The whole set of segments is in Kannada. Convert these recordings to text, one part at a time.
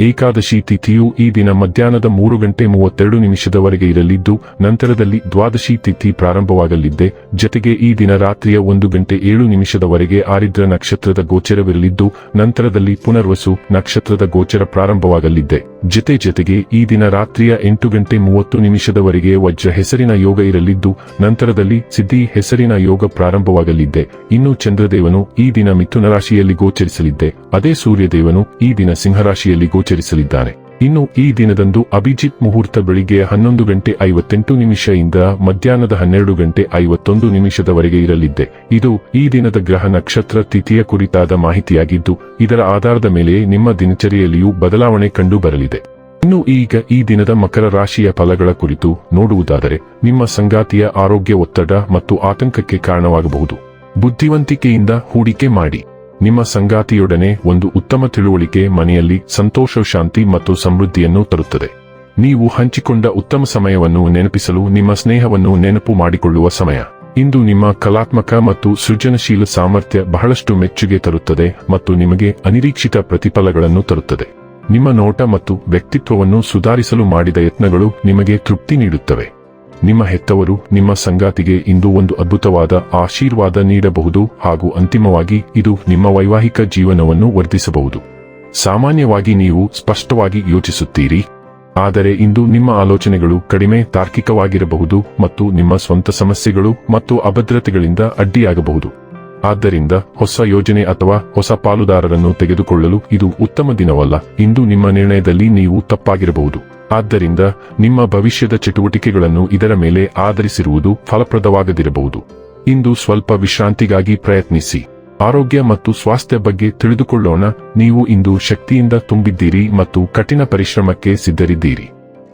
ಏಕಾದಶಿ ತಿಥಿಯು ಈ ದಿನ ಮಧ್ಯಾಹ್ನದ ಮೂರು ಗಂಟೆ ಮೂವತ್ತೆರಡು ನಿಮಿಷದವರೆಗೆ ಇರಲಿದ್ದು, ನಂತರದಲ್ಲಿ ದ್ವಾದಶಿ ತಿಥಿ ಪ್ರಾರಂಭವಾಗಲಿದ್ದೆ. ಜತೆಗೆ ಈ ದಿನ ರಾತ್ರಿಯ ಒಂದು ಗಂಟೆ ಏಳು ನಿಮಿಷದವರೆಗೆ ಆರಿದ್ರ ನಕ್ಷತ್ರದ ಗೋಚರವಿರಲಿದ್ದು, ನಂತರದಲ್ಲಿ ಪುನರ್ವಸು ನಕ್ಷತ್ರದ ಗೋಚರ ಪ್ರಾರಂಭವಾಗಲಿದ್ದೆ. ಜತೆ ಜತೆಗೆ ಈ ದಿನ ರಾತ್ರಿಯ ಎಂಟು ಗಂಟೆ ಮೂವತ್ತು ನಿಮಿಷದವರೆಗೆ ವಜ್ರ ಹೆಸರಿನ ಯೋಗ ಇರಲಿದ್ದು, ನಂತರದಲ್ಲಿ ಸಿದ್ಧಿ ಹೆಸರಿನ ಯೋಗ ಪ್ರಾರಂಭವಾಗಲಿದ್ದೆ. ಇನ್ನು ಚಂದ್ರದೇವನು ಈ ದಿನ ಮಿಥುನ ರಾಶಿಯಲ್ಲಿ ಗೋಚರಿಸಲಿದ್ದೆ. ಅದೇ ಸೂರ್ಯದೇವನು ಈ ದಿನ ಸಿಂಹರಾಶಿಯಲ್ಲಿ ಗೋಚರಿಸಲಿದ್ದಾನೆ ಇನ್ನು ಈ ದಿನದಂದು ಅಭಿಜಿತ್ ಮುಹೂರ್ತ ಬೆಳಿಗ್ಗೆ ಹನ್ನೊಂದು ಗಂಟೆ ಐವತ್ತೆಂಟು ನಿಮಿಷದಿಂದ ಮಧ್ಯಾಹ್ನದ ಹನ್ನೆರಡು ಗಂಟೆ ಐವತ್ತೊಂದು ನಿಮಿಷದವರೆಗೆ ಇರಲಿದ್ದೆ. ಇದು ಈ ದಿನದ ಗ್ರಹ ನಕ್ಷತ್ರ ತಿಥಿಯ ಕುರಿತಾದ ಮಾಹಿತಿಯಾಗಿದ್ದು, ಇದರ ಆಧಾರದ ಮೇಲೆ ನಿಮ್ಮ ದಿನಚರಿಯಲ್ಲಿಯೂ ಬದಲಾವಣೆ ಕಂಡು ಬರಲಿದೆ. ಇನ್ನು ಈಗ ಈ ದಿನದ ಮಕರ ರಾಶಿಯ ಫಲಗಳ ಕುರಿತು ನೋಡುವುದಾದರೆ, ನಿಮ್ಮ ಸಂಗಾತಿಯ ಆರೋಗ್ಯ ಒತ್ತಡ ಮತ್ತು ಆತಂಕಕ್ಕೆ ಕಾರಣವಾಗಬಹುದು. ಬುದ್ಧಿವಂತಿಕೆಯಿಂದ ಹೂಡಿಕೆ ಮಾಡಿ. ನಿಮ್ಮ ಸಂಗಾತಿಯೊಡನೆ ಒಂದು ಉತ್ತಮ ತಿಳುವಳಿಕೆ ಮನೆಯಲ್ಲಿ ಸಂತೋಷ, ಶಾಂತಿ ಮತ್ತು ಸಮೃದ್ಧಿಯನ್ನು ತರುತ್ತದೆ. ನೀವು ಹಂಚಿಕೊಂಡ ಉತ್ತಮ ಸಮಯವನ್ನು ನೆನಪಿಸಲು ನಿಮ್ಮ ಸ್ನೇಹವನ್ನು ನೆನಪು ಮಾಡಿಕೊಳ್ಳುವ ಸಮಯ. ಇಂದು ನಿಮ್ಮ ಕಲಾತ್ಮಕ ಮತ್ತು ಸೃಜನಶೀಲ ಸಾಮರ್ಥ್ಯ ಬಹಳಷ್ಟು ಮೆಚ್ಚುಗೆ ತರುತ್ತದೆ ಮತ್ತು ನಿಮಗೆ ಅನಿರೀಕ್ಷಿತ ಪ್ರತಿಫಲಗಳನ್ನು ತರುತ್ತದೆ. ನಿಮ್ಮ ನೋಟ ಮತ್ತು ವ್ಯಕ್ತಿತ್ವವನ್ನು ಸುಧಾರಿಸಲು ಮಾಡಿದ ಯತ್ನಗಳು ನಿಮಗೆ ತೃಪ್ತಿ ನೀಡುತ್ತವೆ. ನಿಮ್ಮ ಹೆತ್ತವರು ನಿಮ್ಮ ಸಂಗಾತಿಗೆ ಇಂದು ಒಂದು ಅದ್ಭುತವಾದ ಆಶೀರ್ವಾದ ನೀಡಬಹುದು ಹಾಗೂ ಅಂತಿಮವಾಗಿ ಇದು ನಿಮ್ಮ ವೈವಾಹಿಕ ಜೀವನವನ್ನು ವರ್ಧಿಸಬಹುದು. ಸಾಮಾನ್ಯವಾಗಿ ನೀವು ಸ್ಪಷ್ಟವಾಗಿ ಯೋಚಿಸುತ್ತೀರಿ. ಆದರೆ ಇಂದು ನಿಮ್ಮ ಆಲೋಚನೆಗಳು ಕಡಿಮೆ ತಾರ್ಕಿಕವಾಗಿರಬಹುದು ಮತ್ತು ನಿಮ್ಮ ಸ್ವಂತ ಸಮಸ್ಯೆಗಳು ಮತ್ತು ಅಭದ್ರತೆಗಳಿಂದ ಅಡ್ಡಿಯಾಗಬಹುದು. ಆದ್ದರಿಂದ ಹೊಸ ಯೋಜನೆ ಅಥವಾ ಹೊಸ ಪಾಲುದಾರರನ್ನು ತೆಗೆದುಕೊಳ್ಳಲು ಇದು ಉತ್ತಮ ದಿನವಲ್ಲ. ಇಂದು ನಿಮ್ಮ ನಿರ್ಣಯದಲ್ಲಿ ನೀವು ತಪ್ಪಾಗಿರಬಹುದು. ಆದ್ದರಿಂದ ನಿಮ್ಮ ಭವಿಷ್ಯದ ಚಟುವಟಿಕೆಗಳನ್ನು ಇದರ ಮೇಲೆ ಆಧರಿಸಿರುವುದು ಫಲಪ್ರದವಾಗದಿರಬಹುದು. ಇಂದು ಸ್ವಲ್ಪ ವಿಶ್ರಾಂತಿಗಾಗಿ ಪ್ರಯತ್ನಿಸಿ. ಆರೋಗ್ಯ ಮತ್ತು ಸ್ವಾಸ್ಥ್ಯ ಬಗ್ಗೆ ತಿಳಿದುಕೊಳ್ಳೋಣ. ನೀವು ಇಂದು ಶಕ್ತಿಯಿಂದ ತುಂಬಿದ್ದೀರಿ ಮತ್ತು ಕಠಿಣ ಪರಿಶ್ರಮಕ್ಕೆ ಸಿದ್ಧರಿದ್ದೀರಿ.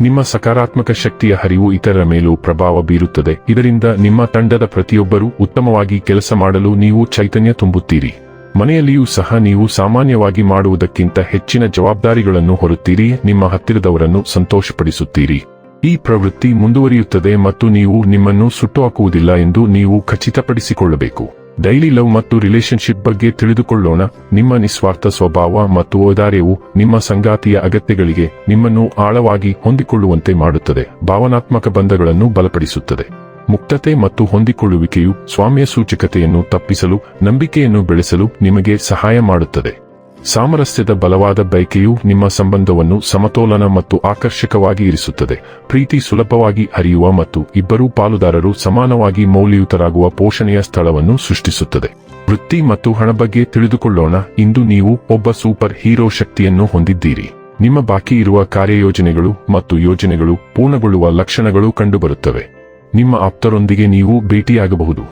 ನಿಮ್ಮ ಸಕಾರಾತ್ಮಕ ಶಕ್ತಿಯ ಹರಿವು ಇತರರ ಮೇಲೂ ಪ್ರಭಾವ ಬೀರುತ್ತದೆ. ಇದರಿಂದ ನಿಮ್ಮ ತಂಡದ ಪ್ರತಿಯೊಬ್ಬರೂ ಉತ್ತಮವಾಗಿ ಕೆಲಸ ಮಾಡಲು ನೀವು ಚೈತನ್ಯ ತುಂಬುತ್ತೀರಿ. ಮನೆಯಲ್ಲಿಯೂ ಸಹ ನೀವು ಸಾಮಾನ್ಯವಾಗಿ ಮಾಡುವುದಕ್ಕಿಂತ ಹೆಚ್ಚಿನ ಜವಾಬ್ದಾರಿಗಳನ್ನು ಹೊರುತ್ತೀರಿ. ನಿಮ್ಮ ಹತ್ತಿರದವರನ್ನು ಸಂತೋಷಪಡಿಸುತ್ತೀರಿ. ಈ ಪ್ರವೃತ್ತಿ ಮುಂದುವರಿಯುತ್ತದೆ ಮತ್ತು ನೀವು ನಿಮ್ಮನ್ನು ಸುಟ್ಟುಹಾಕುವುದಿಲ್ಲ ಎಂದು ನೀವು ಖಚಿತಪಡಿಸಿಕೊಳ್ಳಬೇಕು. ಡೈಲಿ ಲವ್ ಮತ್ತು ರಿಲೇಶನ್ಶಿಪ್ ಬಗ್ಗೆ ತಿಳಿದುಕೊಳ್ಳೋಣ. ನಿಮ್ಮ ನಿಸ್ವಾರ್ಥ ಸ್ವಭಾವ ಮತ್ತು ಓದಾರ್ಯವು ನಿಮ್ಮ ಸಂಗಾತಿಯ ಅಗತ್ಯಗಳಿಗೆ ನಿಮ್ಮನ್ನು ಆಳವಾಗಿ ಹೊಂದಿಕೊಳ್ಳುವಂತೆ ಮಾಡುತ್ತದೆ. ಭಾವನಾತ್ಮಕ ಬಂಧಗಳನ್ನು ಬಲಪಡಿಸುತ್ತದೆ. ಮುಕ್ತತೆ ಮತ್ತು ಹೊಂದಿಕೊಳ್ಳುವಿಕೆಯು ಸ್ವಾಮ್ಯ ಸೂಚಕತೆಯನ್ನು ತಪ್ಪಿಸಲು, ನಂಬಿಕೆಯನ್ನು ಬೆಳೆಸಲು ನಿಮಗೆ ಸಹಾಯ ಮಾಡುತ್ತದೆ. ಸಾಮರಸ್ಯದ ಬಲವಾದ ಬಯಕೆಯು ನಿಮ್ಮ ಸಂಬಂಧವನ್ನು ಸಮತೋಲನ ಮತ್ತು ಆಕರ್ಷಕವಾಗಿ ಇರಿಸುತ್ತದೆ. ಪ್ರೀತಿ ಸುಲಭವಾಗಿ ಅರಿಯುವ ಮತ್ತು ಇಬ್ಬರೂ ಪಾಲುದಾರರು ಸಮಾನವಾಗಿ ಮೌಲ್ಯಯುತರಾಗುವ ಪೋಷಣೆಯ ಸ್ಥಳವನ್ನು ಸೃಷ್ಟಿಸುತ್ತದೆ. ವೃತ್ತಿ ಮತ್ತು ಹಣ ಬಗ್ಗೆ ತಿಳಿದುಕೊಳ್ಳೋಣ. ಇಂದು ನೀವು ಒಬ್ಬ ಸೂಪರ್ ಹೀರೋ ಶಕ್ತಿಯನ್ನು ಹೊಂದಿದ್ದೀರಿ. ನಿಮ್ಮ ಬಾಕಿ ಇರುವ ಕಾರ್ಯಯೋಜನೆಗಳು ಮತ್ತು ಯೋಜನೆಗಳು ಪೂರ್ಣಗೊಳ್ಳುವ ಲಕ್ಷಣಗಳು ಕಂಡುಬರುತ್ತವೆ. ನಿಮ್ಮ ಆಪ್ತರೊಂದಿಗೆ ನೀವು ಭೇಟಿಯಾಗಬಹುದು.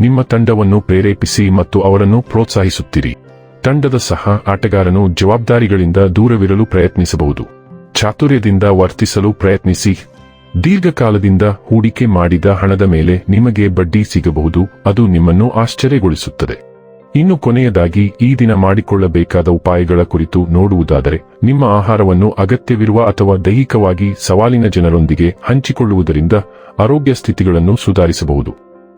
ನಿಮ್ಮ ತಂಡವನ್ನು ಪ್ರೇರೇಪಿಸಿ ಮತ್ತು ಅವರನ್ನು ಪ್ರೋತ್ಸಾಹಿಸುತ್ತೀರಿ. ತಂಡದ ಸಹ ಆಟಗಾರನು ಜವಾಬ್ದಾರಿಗಳಿಂದ ದೂರವಿರಲು ಪ್ರಯತ್ನಿಸಬಹುದು. ಚಾತುರ್ಯದಿಂದ ವರ್ತಿಸಲು ಪ್ರಯತ್ನಿಸಿ. ದೀರ್ಘಕಾಲದಿಂದ ಹೂಡಿಕೆ ಮಾಡಿದ ಹಣದ ಮೇಲೆ ನಿಮಗೆ ಬಡ್ಡಿ ಸಿಗಬಹುದು, ಅದು ನಿಮ್ಮನ್ನು ಆಶ್ಚರ್ಯಗೊಳಿಸುತ್ತದೆ. ಇನ್ನು ಕೊನೆಯದಾಗಿ, ಈ ದಿನ ಮಾಡಿಕೊಳ್ಳಬೇಕಾದ ಉಪಾಯಗಳ ಕುರಿತು ನೋಡುವುದಾದರೆ, ನಿಮ್ಮ ಆಹಾರವನ್ನು ಅಗತ್ಯವಿರುವ ಅಥವಾ ದೈಹಿಕವಾಗಿ ಸವಾಲಿನ ಜನರೊಂದಿಗೆ ಹಂಚಿಕೊಳ್ಳುವುದರಿಂದ ಆರೋಗ್ಯ ಸ್ಥಿತಿಗಳನ್ನು ಸುಧಾರಿಸಬಹುದು.